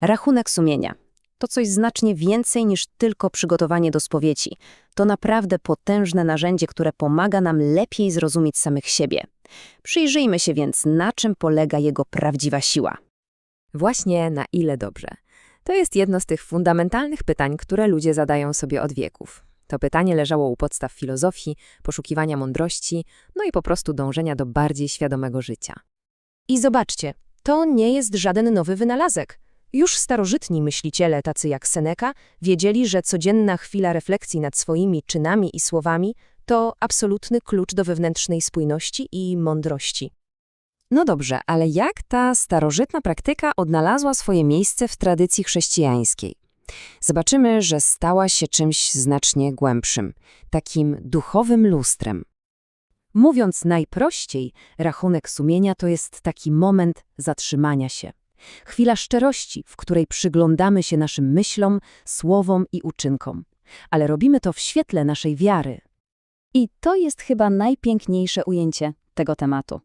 Rachunek sumienia. To coś znacznie więcej niż tylko przygotowanie do spowiedzi. To naprawdę potężne narzędzie, które pomaga nam lepiej zrozumieć samych siebie. Przyjrzyjmy się więc, na czym polega jego prawdziwa siła. Właśnie na ile dobrze. To jest jedno z tych fundamentalnych pytań, które ludzie zadają sobie od wieków. To pytanie leżało u podstaw filozofii, poszukiwania mądrości, no i po prostu dążenia do bardziej świadomego życia. I zobaczcie, to nie jest żaden nowy wynalazek. Już starożytni myśliciele, tacy jak Seneca, wiedzieli, że codzienna chwila refleksji nad swoimi czynami i słowami to absolutny klucz do wewnętrznej spójności i mądrości. No dobrze, ale jak ta starożytna praktyka odnalazła swoje miejsce w tradycji chrześcijańskiej? Zobaczymy, że stała się czymś znacznie głębszym, takim duchowym lustrem. Mówiąc najprościej, rachunek sumienia to jest taki moment zatrzymania się. Chwila szczerości, w której przyglądamy się naszym myślom, słowom i uczynkom. Ale robimy to w świetle naszej wiary. I to jest chyba najpiękniejsze ujęcie tego tematu.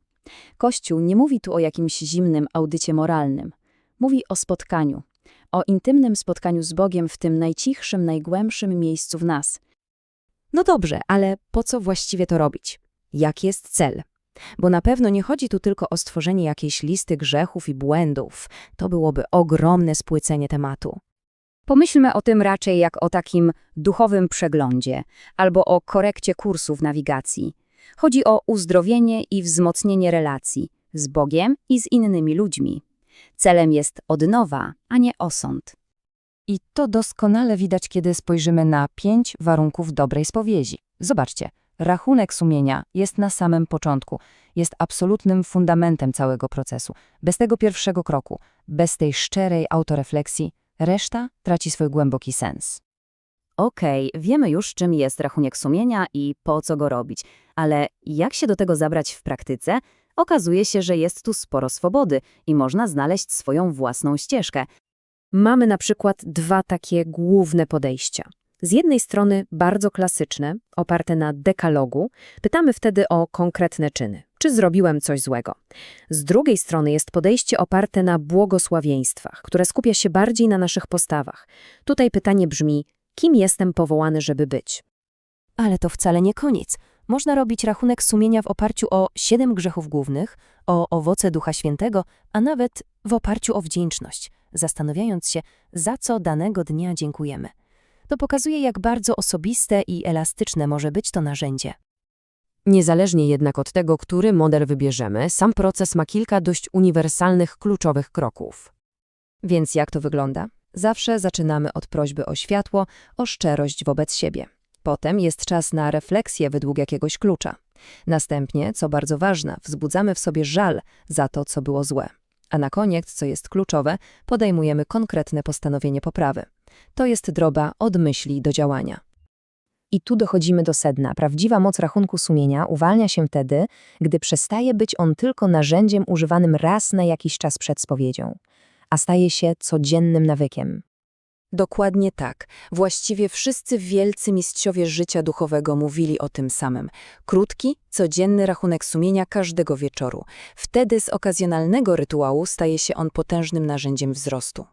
Kościół nie mówi tu o jakimś zimnym audycie moralnym. Mówi o spotkaniu, o intymnym spotkaniu z Bogiem w tym najcichszym, najgłębszym miejscu w nas. No dobrze, ale po co właściwie to robić? Jaki jest cel? Bo na pewno nie chodzi tu tylko o stworzenie jakiejś listy grzechów i błędów. To byłoby ogromne spłycenie tematu. Pomyślmy o tym raczej jak o takim duchowym przeglądzie albo o korekcie kursów nawigacji. Chodzi o uzdrowienie i wzmocnienie relacji z Bogiem i z innymi ludźmi. Celem jest odnowa, a nie osąd. I to doskonale widać, kiedy spojrzymy na pięć warunków dobrej spowiedzi. Zobaczcie, rachunek sumienia jest na samym początku, jest absolutnym fundamentem całego procesu. Bez tego pierwszego kroku, bez tej szczerej autorefleksji, reszta traci swój głęboki sens. Okej, wiemy już, czym jest rachunek sumienia i po co go robić, ale jak się do tego zabrać w praktyce? Okazuje się, że jest tu sporo swobody i można znaleźć swoją własną ścieżkę. Mamy na przykład dwa takie główne podejścia. Z jednej strony bardzo klasyczne, oparte na dekalogu, pytamy wtedy o konkretne czyny. Czy zrobiłem coś złego? Z drugiej strony jest podejście oparte na błogosławieństwach, które skupia się bardziej na naszych postawach. Tutaj pytanie brzmi, kim jestem powołany, żeby być? Ale to wcale nie koniec. Można robić rachunek sumienia w oparciu o siedem grzechów głównych, o owoce Ducha Świętego, a nawet w oparciu o wdzięczność, zastanawiając się, za co danego dnia dziękujemy. To pokazuje, jak bardzo osobiste i elastyczne może być to narzędzie. Niezależnie jednak od tego, który model wybierzemy, sam proces ma kilka dość uniwersalnych, kluczowych kroków. Więc jak to wygląda? Zawsze zaczynamy od prośby o światło, o szczerość wobec siebie. Potem jest czas na refleksję według jakiegoś klucza. Następnie, co bardzo ważne, wzbudzamy w sobie żal za to, co było złe. A na koniec, co jest kluczowe, podejmujemy konkretne postanowienie poprawy. To jest droga od myśli do działania. I tu dochodzimy do sedna. Prawdziwa moc rachunku sumienia uwalnia się wtedy, gdy przestaje być on tylko narzędziem używanym raz na jakiś czas przed spowiedzią, a staje się codziennym nawykiem. Dokładnie tak. Właściwie wszyscy wielcy mistrzowie życia duchowego mówili o tym samym. Krótki, codzienny rachunek sumienia każdego wieczoru. Wtedy z okazjonalnego rytuału staje się on potężnym narzędziem wzrostu.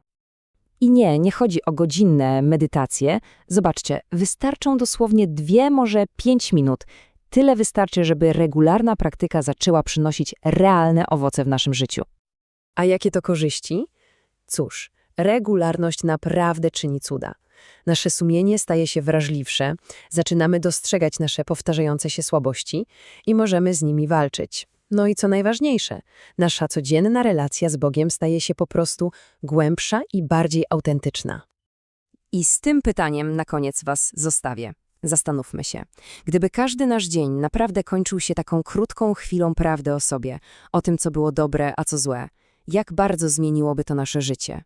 I nie, nie chodzi o godzinne medytacje. Zobaczcie, wystarczą dosłownie dwie, może pięć minut. Tyle wystarczy, żeby regularna praktyka zaczęła przynosić realne owoce w naszym życiu. A jakie to korzyści? Cóż, regularność naprawdę czyni cuda. Nasze sumienie staje się wrażliwsze, zaczynamy dostrzegać nasze powtarzające się słabości i możemy z nimi walczyć. No i co najważniejsze, nasza codzienna relacja z Bogiem staje się po prostu głębsza i bardziej autentyczna. I z tym pytaniem na koniec Was zostawię. Zastanówmy się. Gdyby każdy nasz dzień naprawdę kończył się taką krótką chwilą prawdy o sobie, o tym, co było dobre, a co złe, jak bardzo zmieniłoby to nasze życie?